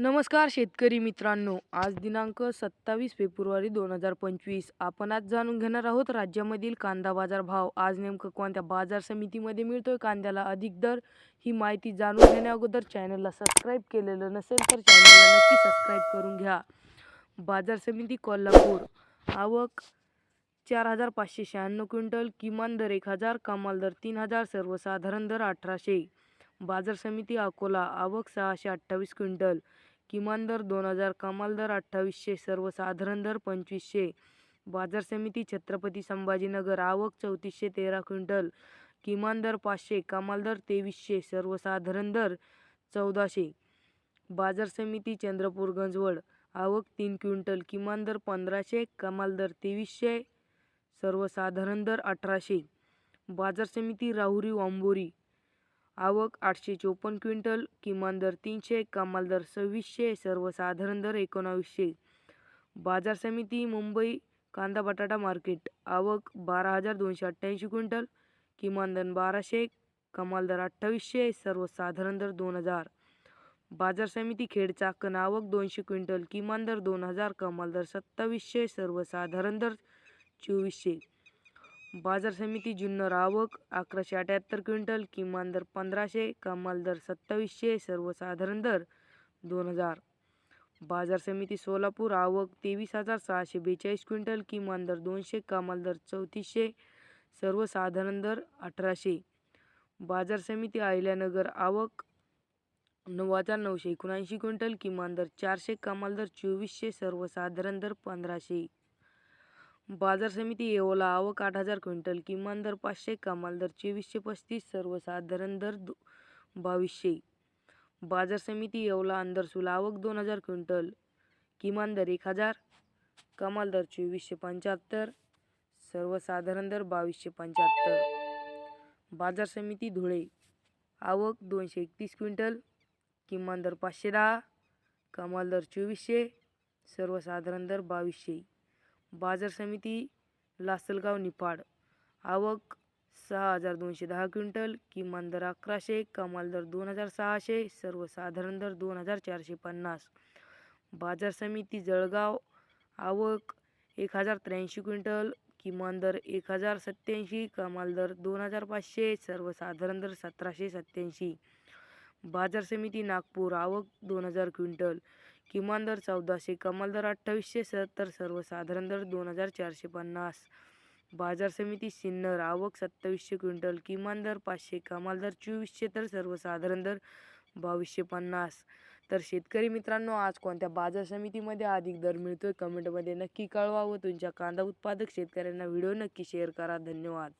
नमस्कार शेतकरी मित्रांनो. आज दिनांक सत्तावीस फेब्रुवारी दोन हजार पंचवीस. आपण आज जाणून घेणार आहोत राज्यामधील कांदा बाजार भाव. आज नेमकं कोणत्या बाजार समितीमध्ये मिळतोय कांद्याला अधिक दर? ही माहिती जाणून घेण्या अगोदर चॅनलला सबस्क्राईब केलेलं नसेल तर चॅनलला नक्की सबस्क्राईब करून घ्या. बाजार समिती कोल्हापूर. आवक चार हजार पाचशे शहाण्णव क्विंटल किमान दर एक हजार कमाल दर तीन हजार सर्वसाधारण दर अठराशे. बाजार समिती अकोला. आवक सहाशे अठ्ठावीस क्विंटल. किमान दर दोन हजार कमाल दर अठ्ठावीसशे सर्वसाधारण दर पंचवीसशे. बाजार समिती छत्रपती संभाजीनगर आवक चौतीसशे तेरा क्विंटल. किमान दर पाचशे कमाल दर तेवीसशे सर्वसाधारण दर चौदाशे. बाजार समिती चंद्रपूर गंजवड. आवक तीन क्विंटल किमान दर पंधराशे कमाल दर तेवीसशे सर्वसाधारण दर अठराशे. बाजार समिती राहुरी वांबोरी. आवक आठशे चोपन्न क्विंटल किमान दर तीनशे कमाल दर सव्वीसशे सर्वसाधारण दर एकोणावीसशे. बाजार समिती मुंबई कांदा बटाटा मार्केट. आवक बारा हजार दोनशे अठ्ठ्याऐंशी क्विंटल किमान दर बाराशे कमाल दर अठ्ठावीसशे सर्वसाधारण दर दोन हजार. बाजार समिती खेड चाकण आवक दोनशे क्विंटल किमान दर दोन हजार कमाल दर सत्तावीसशे सर्वसाधारण दर चोवीसशे. बाजार समिती जुन्नर आवक अकराशे अठ्याहत्तर क्विंटल किमान दर पंधराशे कमाल दर सत्तावीसशे सर्वसाधारण दर दोन हजार. बाजार समिती सोलापूर आवक तेवीस हजार सहाशे बेचाळीस क्विंटल किमान दर दोनशे कमाल दर चौतीसशे सर्वसाधारण दर अठराशे. बाजार समिती अहिल्यानगर आवक नऊ हजार नऊशे एकोणऐंशी क्विंटल किमान दर चारशे कमाल दर चोवीसशे सर्वसाधारण दर पंधराशे. बाजार समिती येवला आवक आठ हजार क्विंटल किमान दर पाचशे कमाल दर चोवीसशे पस्तीस सर्वसाधारण दर दो बावीसशे. बाजार समिती येवला अंदरसूल आवक दोन हजार क्विंटल किमान दर एक हजार कमाल दर चोवीसशे पंच्याहत्तर सर्वसाधारण दर बावीसशे पंच्याहत्तर. बाजार समिती धुळे आवक दोनशे एकतीस क्विंटल किमान दर पाचशे दहा कमाल दर चोवीसशे सर्वसाधारण दर बावीसशे. बाजार समिती लासलगाव निफाड. आवक सहा हजार दोनशे दहा क्विंटल किमान दर अकराशे कमाल दर दोन हजार सहाशे सर्वसाधारण दर दोन हजार चारशे पन्नास. बाजार समिती जळगाव आवक एक हजार त्र्याऐंशी क्विंटल किमान दर एक हजार सत्त्याऐंशी कमाल दर दोन हजार पाचशे सर्वसाधारण दर सतराशे सत्त्याऐंशी. बाजार समिती नागपूर आवक दोन हजार क्विंटल किमान दर चौदाशे कमाल दर अठ्ठावीसशे सत्तर सर्वसाधारण दर दोन हजार चारशे पन्नास. बाजार समिती सिन्नर आवक सत्तावीसशे क्विंटल किमान दर पाचशे कमाल दर चोवीसशे तर सर्वसाधारण दर बावीसशे पन्नास. तर शेतकरी मित्रांनो आज कोणत्या बाजार समितीमध्ये अधिक दर मिळतोय? कमेंटमध्ये नक्की कळवा व तुमच्या कांदा उत्पादक शेतकऱ्यांना व्हिडिओ नक्की शेअर करा. धन्यवाद.